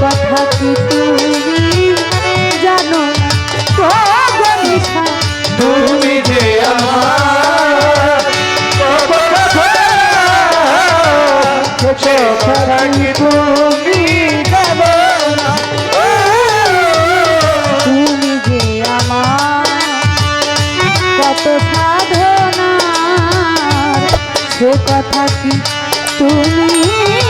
কথা কি তুমি জানো তুমি যে আমার কথা কি তুমি জানো তুমি যে আমার কথা কি তুমি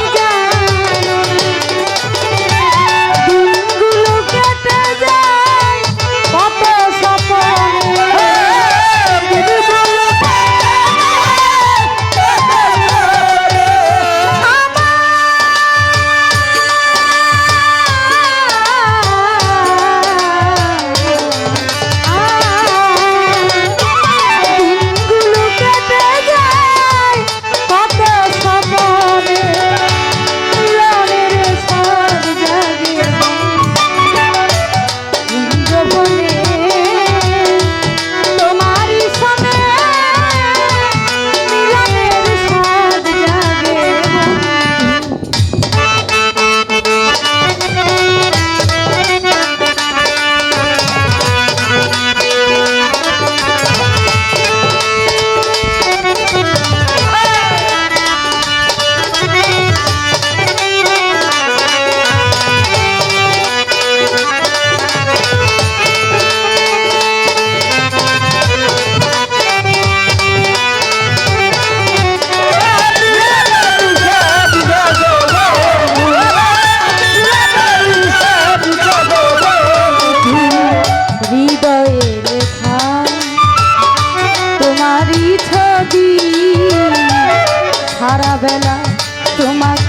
ছবি সারা বেলা তোমার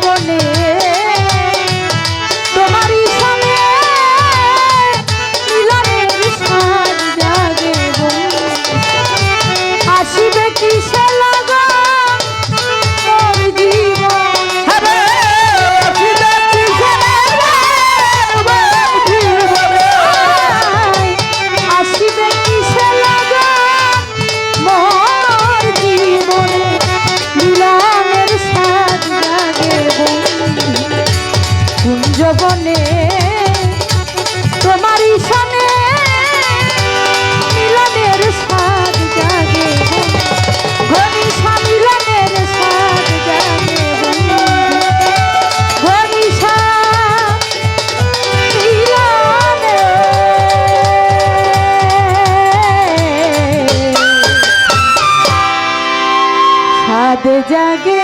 বনে জাগে